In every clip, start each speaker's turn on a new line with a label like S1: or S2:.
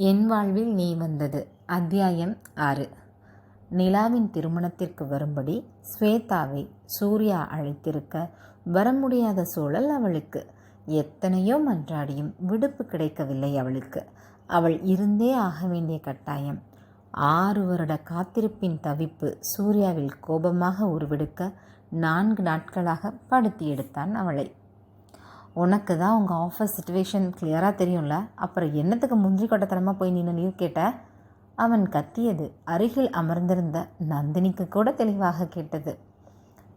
S1: என் வாழ்வில் நீ வந்தது. அத்தியாயம் ஆறு. நிலாவின் திருமணத்திற்கு வரும்படி ஸ்வேதாவை சூர்யா அழைத்திருக்க வர முடியாத சூழல் அவளுக்கு. எத்தனையோ மன்றாடியும் விடுப்பு கிடைக்கவில்லை அவளுக்கு. அவள் இருந்தே ஆக வேண்டிய கட்டாயம். ஆறு வருட காத்திருப்பின் தவிப்பு சூர்யாவில் கோபமாக உருவெடுக்க நான்கு நாட்களாக படுத்தி எடுத்தான் அவளை. உனக்கு தான் உங்கள் ஆஃபீஸ் சுச்சுவேஷன் கிளியராக தெரியும்ல? அப்புறம் என்னத்துக்கு முந்திரி கொட்டத்தனமாக போய் நின்று லீவ் கேட்ட? அவன் கத்தியது. அருகில் அமர்ந்திருந்த நந்தினிக்கு கூட தெளிவாக கேட்டது.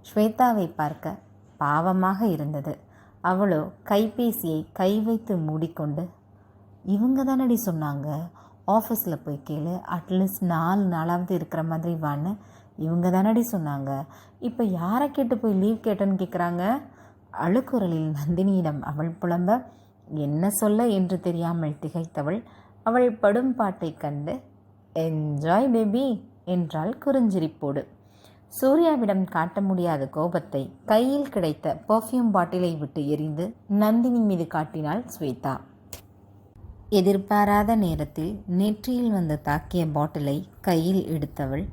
S1: ஸ்வேதாவை பார்க்க பாவமாக இருந்தது. அவளோ கைபேசியை கை வைத்து மூடிக்கொண்டு இவங்க தானடி சொன்னாங்க? ஆஃபீஸில் போய் கேளு. அட்லீஸ்ட் நாலு நாளாவது இருக்கிற மாதிரி வான்னு. இவங்க தானடி சொன்னாங்க? இப்போ யாரை கேட்டு போய் லீவ் கேட்டேன்னு கேட்குறாங்க அழுக்குரலில் நந்தினியிடம் அவள் புலம்ப என்ன சொல்ல? என்று தெரியாமல் திகைத்தவள் அவள் படும் பாட்டைக் கண்டு என்ஜாய் பேபி என்றாள் குறுஞ்சிரிப்போடு. சூர்யாவிடம் காட்ட முடியாத கோபத்தை கையில் கிடைத்த பர்ஃப்யூம் பாட்டிலை விட்டு எரிந்து நந்தினி மீது காட்டினாள் ஸ்வேதா. எதிர்பாராத நேரத்தில் நெற்றியில் வந்து தாக்கிய பாட்டிலை கையில் எடுத்தவள்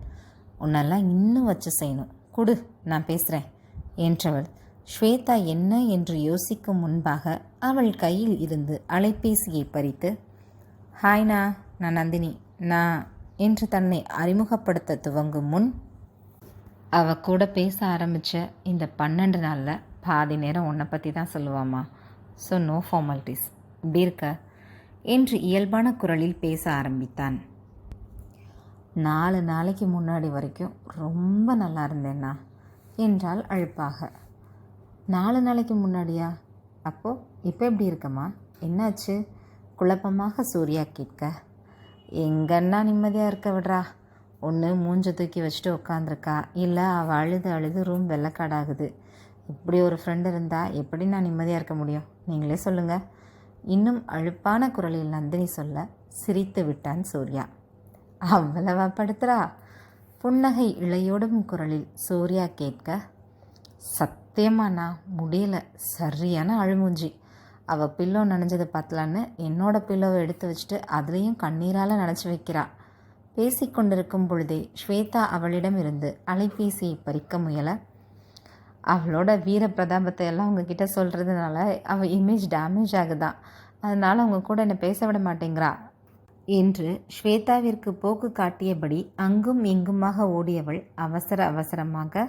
S1: உன்னெல்லாம் இன்னும் வச்சு செய்யணும். குடு நான் பேசுகிறேன் என்றவள் ஸ்வேதா என்ன என்று யோசிக்கும் முன்பாக அவள் கையில் இருந்து அலைபேசியை பறித்து ஹாய்னா நான் நந்தினி. நான் என்று தன்னை அறிமுகப்படுத்த துவங்கும் முன் அவ கூட பேச ஆரம்பித்த இந்த பன்னெண்டு நாளில் பாதி நேரம் உன்னை பற்றி தான் சொல்லுவாமா ஸோ நோ ஃபார்மாலிட்டிஸ் இப்படி இருக்க? என்று இயல்பான குரலில் பேச ஆரம்பித்தான். நாலு நாளைக்கு முன்னாடி வரைக்கும் ரொம்ப நல்லா இருந்தேன்னா என்றால் அழுப்பாக. நாலு நாளைக்கு முன்னாடியா? அப்போது இப்போ எப்படி இருக்கம்மா? என்னாச்சு? குழப்பமாக சூர்யா கேட்க. எங்கன்னா நிம்மதியாக இருக்க விடுறா? ஒன்று மூஞ்ச தூக்கி வச்சுட்டு உட்காந்துருக்கா இல்லை அவள் அழுது அழுது ரூம் வெள்ளக்காடாகுது. இப்படி ஒரு ஃப்ரெண்டு இருந்தால் எப்படி நான் நிம்மதியாக இருக்க முடியும்? நீங்களே சொல்லுங்கள் இன்னும் அழுப்பான குரலில் நந்தினி சொல்ல சிரித்து விட்டான் சூர்யா. அவ்வளவா படுத்துறா? புன்னகை இளையோடும் குரலில் சூர்யா கேட்க சத்தியமாண்ணா முடியல. சரியான அழுமூஞ்சி அவள் பில்லோ நனைஞ்சதை பார்த்தலான்னு என்னோட பில்லோவை எடுத்து வச்சுட்டு அதுலேயும் கண்ணீரால் நனைச்சி வைக்கிறா. பேசிக்கொண்டிருக்கும் பொழுதே ஸ்வேதா அவளிடம் இருந்து அலைபேசியை பறிக்க முயல. அவளோட வீர பிரதாபத்தை எல்லாம் உங்ககிட்ட சொல்கிறதுனால அவள் இமேஜ் டேமேஜ் ஆகுதான் அதனால் அவங்க கூட என்னை பேச விட மாட்டேங்கிறா. என்று ஸ்வேதாவிற்கு போக்கு காட்டியபடி அங்கும் இங்குமாக ஓடியவள் அவசர அவசரமாக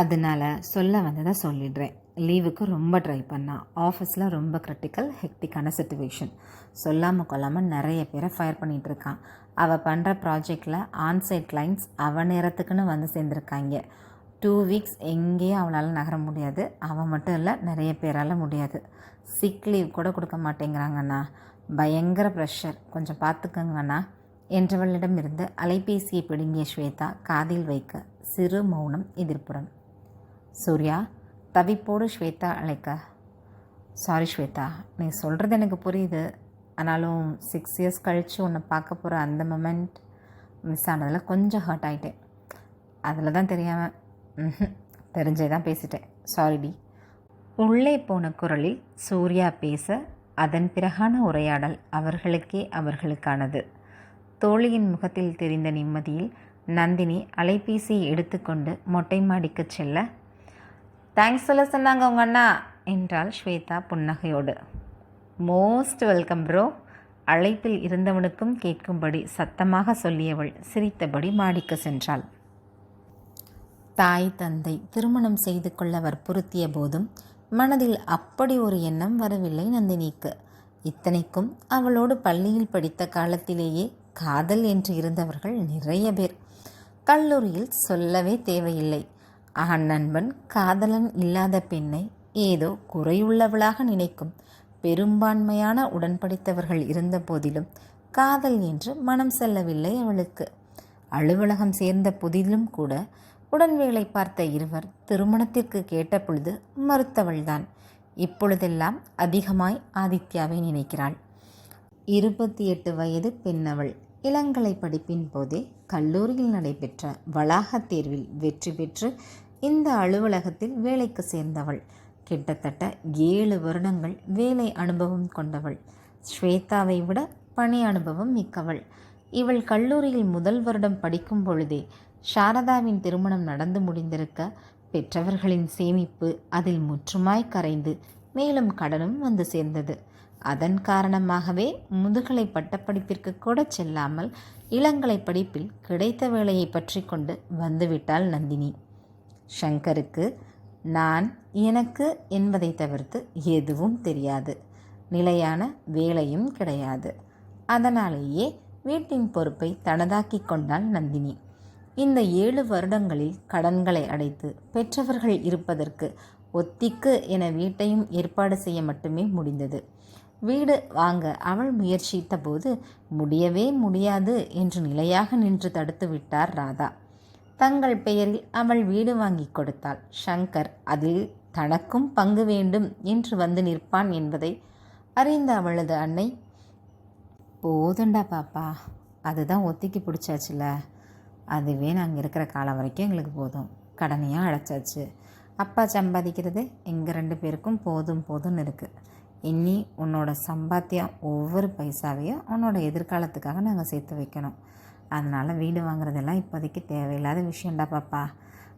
S1: அதனால் சொல்ல வந்ததை சொல்லிடுறேன். லீவுக்கு ரொம்ப ட்ரை பண்ணான் ஆஃபீஸில் ரொம்ப கிரிட்டிக்கல் ஹெக்டிக்கான சுச்சுவேஷன் சொல்லாமல் கொல்லாமல் நிறைய பேரை ஃபயர் பண்ணிகிட்டு இருக்கான். அவள் பண்ணுற ப்ராஜெக்டில் ஆன்சைட் கிளைண்ட்ஸ் அவன் நேரத்துக்குன்னு வந்து சேர்ந்துருக்காங்க. டூ வீக்ஸ் எங்கேயும் அவளால் நகர முடியாது. அவன் மட்டும் இல்லை நிறைய பேரால் முடியாது. சிக் லீவ் கூட கொடுக்க மாட்டேங்கிறாங்கண்ணா. பயங்கர ப்ரெஷர் கொஞ்சம் பார்த்துக்கங்கண்ணா என்றவளிடம் இருந்து அலைபேசியை பிடுங்கிய ஸ்வேதா காதில் வைக்க சிறு மௌனம் எதிர்ப்புறம் சூர்யா தவிப்போடு ஸ்வேதா அழைக்க. சாரி ஸ்வேதா நீ சொல்கிறது எனக்கு புரியுது. ஆனாலும் சிக்ஸ் இயர்ஸ் கழித்து உன்னை பார்க்க போகிற அந்த மொமெண்ட் மிஸ் ஆனதில் கொஞ்சம் ஹர்ட் ஆகிட்டேன் அதில் தான் தெரியாமல் தெரிஞ்சே தான் பேசிட்டேன். சாரிடி உள்ளே போன குரலில் சூர்யா பேச அதன் பிறகான உரையாடல் அவர்களுக்கே அவர்களுக்கானது. தோழியின் முகத்தில் தெரிந்த நிம்மதியில் நந்தினி அலைபேசியை எடுத்துக்கொண்டு மொட்டை மாடிக்கு செல்ல தேங்க்ஸ் சொல்ல சொன்னாங்க உங்கள் அண்ணா. என்றாள் ஸ்வேதா புன்னகையோடு. மோஸ்ட் வெல்கம் ப்ரோ அழைப்பில் இருந்தவனுக்கும் கேட்கும்படி சத்தமாக சொல்லியவள் சிரித்தபடி மாடிக்கு சென்றாள். தாய் தந்தை திருமணம் செய்து கொள்ள வற்புறுத்திய போதும் மனதில் அப்படி ஒரு எண்ணம் வரவில்லை நந்தினிக்கு. இத்தனைக்கும் அவளோடு பள்ளியில் படித்த காலத்திலேயே காதல் என்று இருந்தவர்கள் நிறைய பேர். கல்லூரியில் சொல்லவே தேவையில்லை. ஆண் நண்பன் காதலன் இல்லாத பெண்ணை ஏதோ குறையுள்ளவளாக நினைக்கும் பெரும்பான்மையான உடன்படித்தவர்கள் இருந்த போதிலும் காதல் என்று மனம் செல்லவில்லை அவளுக்கு. அலுவலகம் சேர்ந்த புதிலும் கூட உடன் வேலை பார்த்த இருவர் திருமணத்திற்கு கேட்டபொழுது மறுத்தவள்தான். இப்பொழுதெல்லாம் அதிகமாய் ஆதித்யாவை நினைக்கிறாள். இருபத்தி எட்டு வயது பெண்ணவள். இளங்கலை படிப்பின் போதே கல்லூரியில் நடைபெற்ற வளாகத் தேர்வில் வெற்றி பெற்று இந்த அலுவலகத்தில் வேலைக்கு சேர்ந்தவள். கிட்டத்தட்ட ஏழு வருடங்கள் வேலை அனுபவம் கொண்டவள். ஸ்வேதாவை விட பணி அனுபவம் மிக்கவள். இவள் கல்லூரியில் முதல் வருடம் படிக்கும் பொழுதே சாரதாவின் திருமணம் நடந்து முடிந்திருக்க பெற்றவர்களின் சேமிப்பு அதில் முற்றுமாய் கரைந்து மேலும் கடனும் வந்து சேர்ந்தது. அதன் காரணமாகவே முதுகலை பட்டப்படிப்பிற்கு கூட செல்லாமல் இளங்கலை படிப்பில் கிடைத்த வேலையை பற்றி கொண்டு வந்துவிட்டாள் நந்தினி. ஷங்கருக்கு நான் எனக்கு என்பதை தவிர்த்து எதுவும் தெரியாது. நிலையான வேலையும் கிடையாது. அதனாலேயே வீட்டின் பொறுப்பை தனதாக்கி கொண்டாள் நந்தினி. இந்த ஏழு வருடங்களில் கடன்களை அடைத்து பெற்றவர்கள் இருப்பதற்கு ஒத்திக்கு என வீட்டையும் ஏற்பாடு செய்ய மட்டுமே முடிந்தது. வீடு வாங்க அவள் முயற்சித்த போது முடியவே முடியாது என்று நிலையாக நின்று தடுத்து விட்டார் ராதா. தங்கள் பெயரில் அவள் வீடு வாங்கி கொடுத்தாள். ஷங்கர் அதில் தனக்கும் பங்கு வேண்டும் என்று வந்து நிற்பான் என்பதை அறிந்த அவளது அன்னை போதுண்டா பாப்பா அதுதான் ஒத்திக்கு பிடிச்சாச்சுல. அதுவே நாங்கள் இருக்கிற காலம் வரைக்கும் எங்களுக்கு போதும். கடனையாக அடைச்சாச்சு. அப்பா சம்பாதிக்கிறது எங்கள் ரெண்டு பேருக்கும் போதும் போதும்னு இருக்குது இனி உன்னோட சம்பாத்தியம் ஒவ்வொரு பைசாவையும் உன்னோட எதிர்காலத்துக்காக நாங்கள் சேர்த்து வைக்கணும். அதனால் வீடு வாங்குறதெல்லாம் இப்போதைக்கு தேவையில்லாத விஷயம்டா பாப்பா.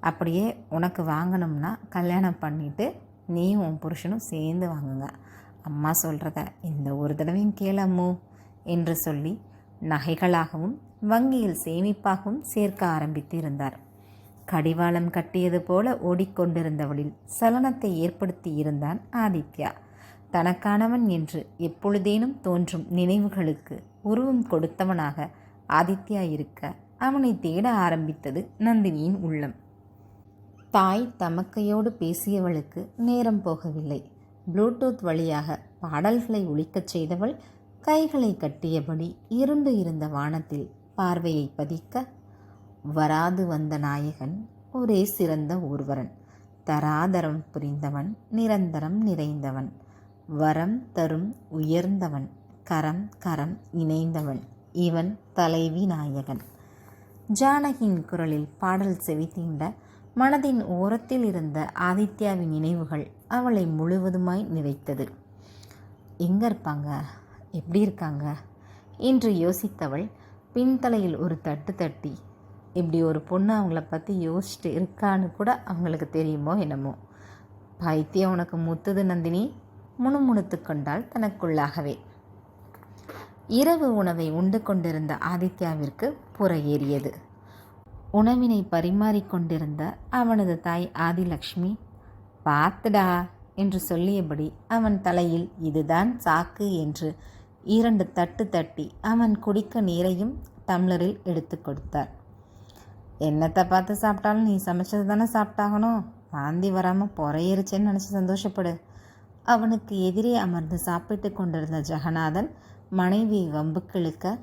S1: அப்படியே உனக்கு வாங்கணும்னா கல்யாணம் பண்ணிவிட்டு நீயும் உன் புருஷனும் சேர்ந்து வாங்குங்க. அம்மா சொல்கிறத இந்த ஒரு தடவையும் கேளம்மோ என்று சொல்லி நகைகளாகவும் வங்கியில் சேமிப்பாகவும் சேர்க்க ஆரம்பித்து இருந்தார். கடிவாளம் கட்டியது போல ஓடிக்கொண்டிருந்தவளில் சலனத்தை ஏற்படுத்தி இருந்தான் ஆதித்யா. தனக்கானவன் என்று எப்பொழுதேனும் தோன்றும் நினைவுகளுக்கு உருவம் கொடுத்தவனாக ஆதித்யா இருக்க அவனை தேட ஆரம்பித்தது நந்தினியின் உள்ளம். தாய் தமக்கையோடு பேசியவளுக்கு நேரம் போகவில்லை. ப்ளூடூத் வழியாக பாடல்களை ஒழிக்கச் செய்தவள் கைகளை கட்டியபடி இருண்டு இருந்த வானத்தில் பார்வையை பதிக்க வராது வந்த நாயகன் ஒரே சிறந்த ஊர்வரன் தராதரம் புரிந்தவன் நிரந்தரம் நிறைந்தவன். வரம் தரும் உயர்ந்தவன் கரம் கரம் இணைந்தவன் இவன் தலைவி நாயகன். ஜானகியின் குரலில் பாடல் செவித்தீண்ட மனதின் ஓரத்தில் இருந்த ஆதித்யாவின் நினைவுகள் அவளை முழுவதுமாய் நிறைத்தது. எங்கே இருப்பாங்க? எப்படி இருக்காங்க? என்று யோசித்தவள் பின்தலையில் ஒரு தட்டு தட்டி இப்படி ஒரு பொண்ணு அவங்கள பற்றி யோசிச்சுட்டு இருக்கான்னு கூட அவங்களுக்கு தெரியுமோ என்னமோ? பைத்தியம் உனக்கு முத்துது நந்தினி. முணுமுணுத்து கொண்டாள் தனக்குள்ளாகவே. இரவு உணவை உண்டு கொண்டிருந்த ஆதித்யாவிற்கு புற ஏறியது உணவினை பரிமாறிக்கொண்டிருந்த அவனது தாய் ஆதிலக்ஷ்மி பார்த்துடா என்று சொல்லியபடி அவன் தலையில் இதுதான் சாக்கு என்று இரண்டு தட்டு தட்டி அவன் குடிக்க நீரையும் டம்ளரில் எடுத்து கொடுத்தார். என்னத்தை பார்த்து சாப்பிட்டாலும் நீ சமைச்சது தானே சாப்பிட்டாகணும்? வாந்தி வராமல் பொறையேறிச்சேன்னு நினச்சி சந்தோஷப்படு. அவனுக்கு எதிரே அமர்ந்து சாப்பிட்டு கொண்டிருந்த ஜெகநாதன் மனைவி வம்புக்கிழுக்க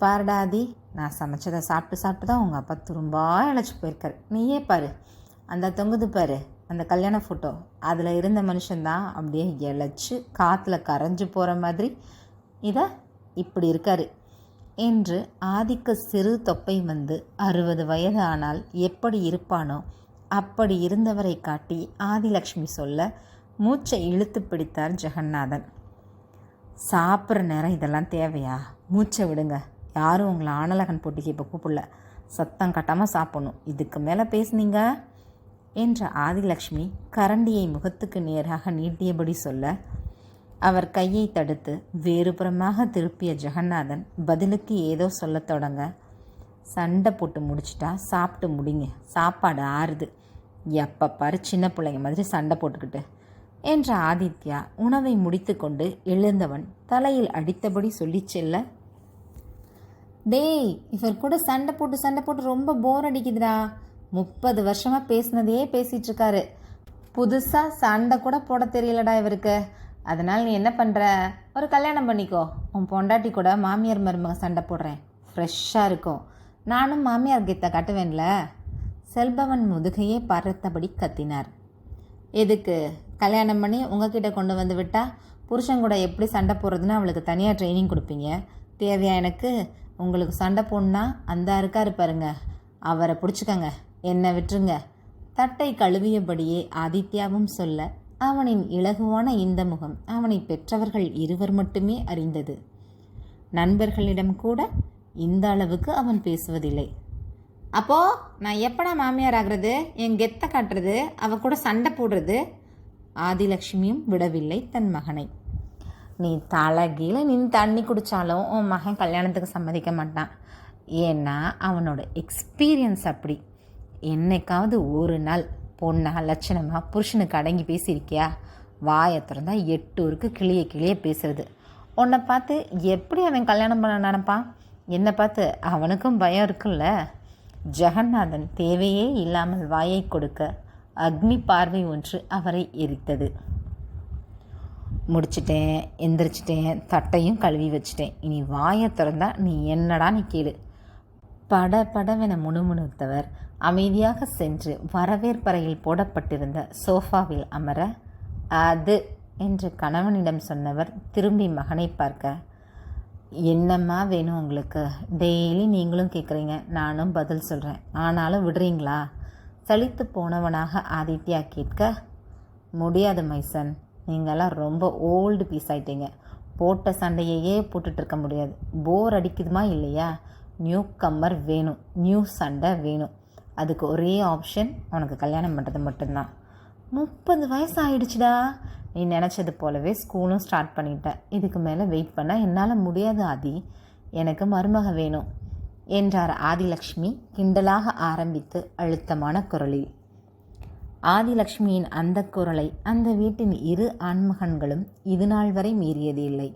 S1: பாரடாதி நான் சமைச்சதை சாப்பிட்டு சாப்பிட்டு தான் உங்கள் அப்பா துரும்பா இழைச்சி போயிருக்காரு. நீயே பாரு அந்த தொங்குது பாரு அந்த கல்யாண ஃபோட்டோ அதில் இருந்த மனுஷன்தான் அப்படியே இழைச்சி காற்றுல கரைஞ்சு போகிற மாதிரி இதை இப்படி இருக்கார் என்று ஆதிக்க சிறு தொப்பை வந்து அறுபது வயது ஆனால் எப்படி இருப்பானோ அப்படி இருந்தவரை காட்டி ஆதிலக்ஷ்மி சொல்ல மூச்சை இழுத்து பிடித்தார் ஜெகநாதன். சாப்பிட்ற நேரம் இதெல்லாம் தேவையா? மூச்சை விடுங்க. யாரும் உங்களை ஆனலகன் போட்டிக்கு இப்போ கூப்பிடல. சத்தம் கட்டாமல் சாப்பிடணும். இதுக்கு மேலே பேசுனீங்க? என்ற ஆதிலக்ஷ்மி கரண்டியை முகத்துக்கு நேராக நீட்டியபடி சொல்ல அவர் கையை தடுத்து வேறுபுறமாக திருப்பிய ஜெகநாதன் பதிலுக்கு ஏதோ சொல்லத் தொடங்க சண்டை போட்டு முடிச்சிட்டா சாப்பிட்டு முடிங்க. சாப்பாடு ஆறுது. எப்போ பாரு சின்ன பிள்ளைங்க மாதிரி சண்டை போட்டுக்கிட்டு. என்ற ஆதித்யா உணவை முடித்துக்கொண்டு எழுந்தவன் தலையில் அடித்தபடி சொல்லி செல்ல டேய் இவர் கூட சண்டை போட்டு சண்டை போட்டு ரொம்ப போர் அடிக்குதுடா. முப்பது வருஷமாக பேசினதையே பேசிகிட்டு இருக்காரு. புதுசாக சண்டை கூட போட தெரியலடா இவருக்கு. அதனால் நீ என்ன பண்ணுற ஒரு கல்யாணம் பண்ணிக்கோ. உன் பொண்டாட்டி கூட மாமியார் மருமக சண்டை போடுறேன். ஃப்ரெஷ்ஷாக இருக்கும். நானும் மாமியார் கீத்தை கட்டுவேன்ல. செல்பவன் முதுகையே பறத்தபடி கத்தினார். எதுக்கு? கல்யாணம் பண்ணி உங்ககிட்ட கொண்டு வந்து விட்டால் புருஷன் கூட எப்படி சண்டை போடுறதுன்னு அவளுக்கு தனியாக ட்ரைனிங் கொடுப்பீங்க. தேவையா எனக்கு? உங்களுக்கு சண்டை போடணுன்னா அந்த இருக்காரு பாருங்க அவரை பிடிச்சிக்கங்க. என்னை விட்டுருங்க. தட்டை கழுவியபடியே ஆதித்யாவும் சொல்ல அவனின் இலகுவான இந்த முகம் அவனை பெற்றவர்கள் இருவர் மட்டுமே அறிந்தது. நண்பர்களிடம் கூட இந்த அளவுக்கு அவன் பேசுவதில்லை. அப்போ நான் எப்படா மாமியார் ஆகிறது? என் கெத்தை காட்டுறது? அவ கூட சண்டை போடுறது? ஆதிலட்சுமியும் விடவில்லை தன் மகனை. நீ தலைகீழ நின்று தண்ணி குடித்தாலும் உன் மகன் கல்யாணத்துக்கு சம்மதிக்க மாட்டான். ஏன்னா அவனோட எக்ஸ்பீரியன்ஸ் அப்படி. என்னைக்காவது ஒரு நாள் பொண்ணாக லட்சணமாக புருஷனுக்கு அடங்கி பேசியிருக்கியா? வாயை திறந்தா எட்டூருக்கு கிளிய கிளிய பேசுறது. உன்னை பார்த்து எப்படி அவன் கல்யாணம் பண்ண நினப்பான்? என்னை பார்த்து அவனுக்கும் பயம் இருக்குல்ல ஜெகநாதன் தேவையே இல்லாமல் வாயை கொடுக்க அக்னி பார்வை ஒன்று அவரை எரித்தது. முடிச்சிட்டேன் எந்திரிச்சிட்டேன் தட்டையும் கழுவி வச்சிட்டேன். இனி வாயை திறந்தா நீ என்னடா நீ கேளு. பட படவென முணுமுணுத்தவர் அமைதியாக சென்று வரவேற்பறையில் போடப்பட்டிருந்த சோஃபாவில் அமர அது என்று கணவனிடம் சொன்னவர் திரும்பி மகனை பார்க்க என்னம்மா வேணும் உங்களுக்கு? டெய்லி நீங்களும் கேட்குறீங்க நானும் பதில் சொல்கிறேன் ஆனாலும் விடுறீங்களா? சலித்து போனவனாக ஆதித்யா கேட்க முடியாது மைசன். நீங்களாம் ரொம்ப ஓல்டு பீஸ் ஆயிட்டீங்க. போட்ட சண்டையையே போட்டுட்ருக்க முடியாது. போர் அடிக்குதுமா இல்லையா? நியூ கம்மர் வேணும். நியூ சண்டை வேணும். அதுக்கு ஒரே ஆப்ஷன் உனக்கு கல்யாணம் பண்ணுறது மட்டும்தான். முப்பது வயசு ஆயிடுச்சுடா நீ நினச்சது போலவே ஸ்கூலும் ஸ்டார்ட் பண்ணிட்டேன் இதுக்கு மேலே வெயிட் பண்ணால் என்னால் முடியாது ஆதி. எனக்கு மருமக வேணும். என்றார் ஆதிலக்ஷ்மி கிண்டலாக ஆரம்பித்து அழுத்தமான குரலில். ஆதிலக்ஷ்மியின் அந்த குரலை அந்த வீட்டின் இரு ஆண்மகன்களும் இதுநாள் வரை மீறியது இல்லை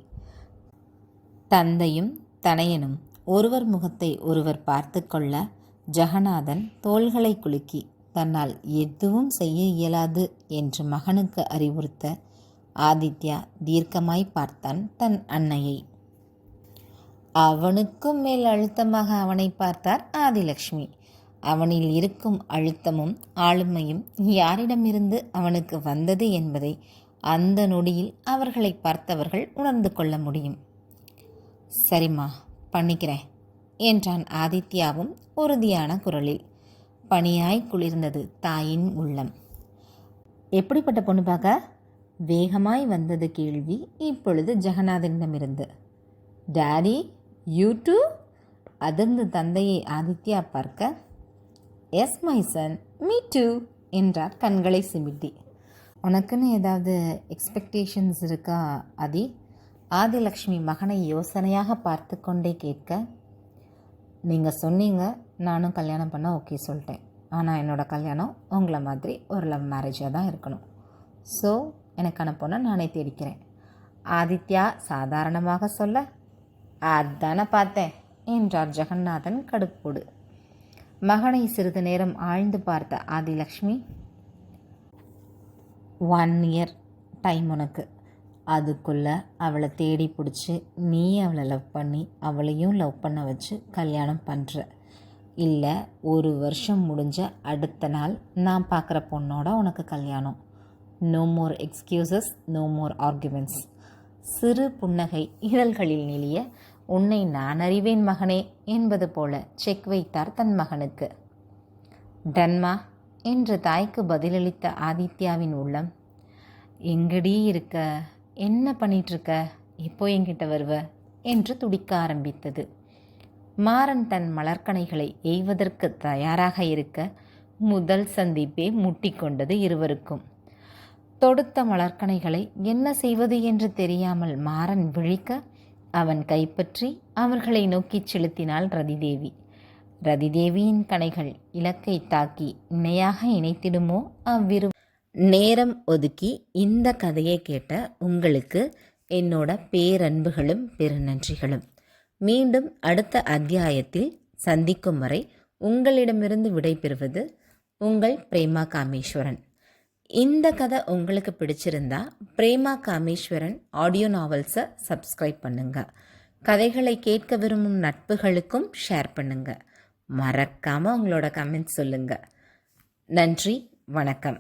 S1: தந்தையும் தனையனும் ஒருவர் முகத்தை ஒருவர் பார்த்து கொள்ள ஜெகநாதன் தோள்களை குலுக்கி தன்னால் எதுவும் செய்ய இயலாது என்று மகனுக்கு அறிவுறுத்த ஆதித்யா தீர்க்கமாய் பார்த்தான் தன் அன்னையை. அவனுக்கும் மேல் அழுத்தமாக அவனை பார்த்தார் ஆதிலக்ஷ்மி. அவனில் இருக்கும் அழுத்தமும் ஆளுமையும் யாரிடமிருந்து அவனுக்கு வந்தது என்பதை அந்த நொடியில் அவர்களை பார்த்தவர்கள் உணர்ந்து கொள்ள முடியும். சரிம்மா பண்ணிக்கிறேன் என்றான் ஆதித்யாவும் உறுதியான குரலில். பனியாய் குளிர்ந்தது தாயின் உள்ளம். எப்படிப்பட்ட பொண்ணு பார்க்க? வேகமாய் வந்தது கேள்வி இப்பொழுது ஜெகநாதனிடமிருந்து. டாடி யூ டூ அதிர்ந்து தந்தையை ஆதித்யா பார்க்க yes my son me too என்றார் கண்களை சிமிட்டி. உனக்குன்னு ஏதாவது எக்ஸ்பெக்டேஷன்ஸ் இருக்கா ஆதி? ஆதிலக்ஷ்மி மகனை யோசனையாக பார்த்து கொண்டே கேட்க நீங்கள் சொன்னீங்க நானும் கல்யாணம் பண்ண ஓகே சொல்லிட்டேன். ஆனால் என்னோடய கல்யாணம் உங்களை மாதிரி ஒரு லவ் மேரேஜாக தான் இருக்கணும். ஸோ எனக்கான பொண்ணை நானே தேடிக்கிறேன். ஆதித்யா சாதாரணமாக சொல்ல அதான பார்த்தேன் என்றார் ஜெகநாதன் கடுப்போடு. மகனை சிறிது நேரம் ஆழ்ந்து பார்த்த ஆதிலக்ஷ்மி ஒன் இயர் டைம் உனக்கு. அதுக்குள்ளே அவளை தேடி பிடிச்சி நீ அவளை லவ் பண்ணி அவளையும் லவ் பண்ண வச்சு கல்யாணம் பண்ணுற இல்லை ஒரு வருஷம் முடிஞ்ச அடுத்த நாள் நான் பார்க்குற பொண்ணோட உனக்கு கல்யாணம். No more excuses no more arguments சிறு புன்னகை இதழ்களில் நெளிய உன்னை நான் அறிவேன் மகனே என்பது போல செக் வைத்தார் தன் மகனுக்கு. டன்மா என்று தாய்க்கு பதிலளித்த ஆதித்யாவின் உள்ளம். எங்கடி இருக்க? என்ன பண்ணிகிட்ருக்க இப்போ என்கிட்ட வருவ? என்று துடிக்க ஆரம்பித்தது. மாறன் தன் மலர்கனைகளை எய்வதற்கு தயாராக இருக்க முதல் சந்திப்பே முட்டிக்கொண்டது இருவருக்கும். தொடுத்த மலர்க்கணைகளை என்ன செய்வது என்று தெரியாமல் மாறன் விழிக்க அவன் கைப்பற்றி அவர்களை நோக்கிச் செலுத்தினாள் ரதிதேவி. ரதிதேவியின் கணைகள் இலக்கை தாக்கி இணையாக இணைத்திடுமோ அவ்விரு? நேரம் ஒதுக்கி இந்த கதையை கேட்ட உங்களுக்கு என்னோட பேரன்புகளும் பெருநன்றிகளும். மீண்டும் அடுத்த அத்தியாயத்தில் சந்திக்கும் வரை உங்களிடமிருந்து விடைபெறுவது உங்கள் பிரேமா காமேஸ்வரன். இந்த கதை உங்களுக்கு பிடிச்சிருந்தா பிரேமா காமேஸ்வரன் ஆடியோ நாவல்ஸை சப்ஸ்கிரைப் பண்ணுங்க. கதைகளை கேட்க விரும்பும் நட்புகளுக்கும் ஷேர் பண்ணுங்க. மறக்காமல் உங்களோட கமெண்ட்ஸ் சொல்லுங்க. நன்றி வணக்கம்.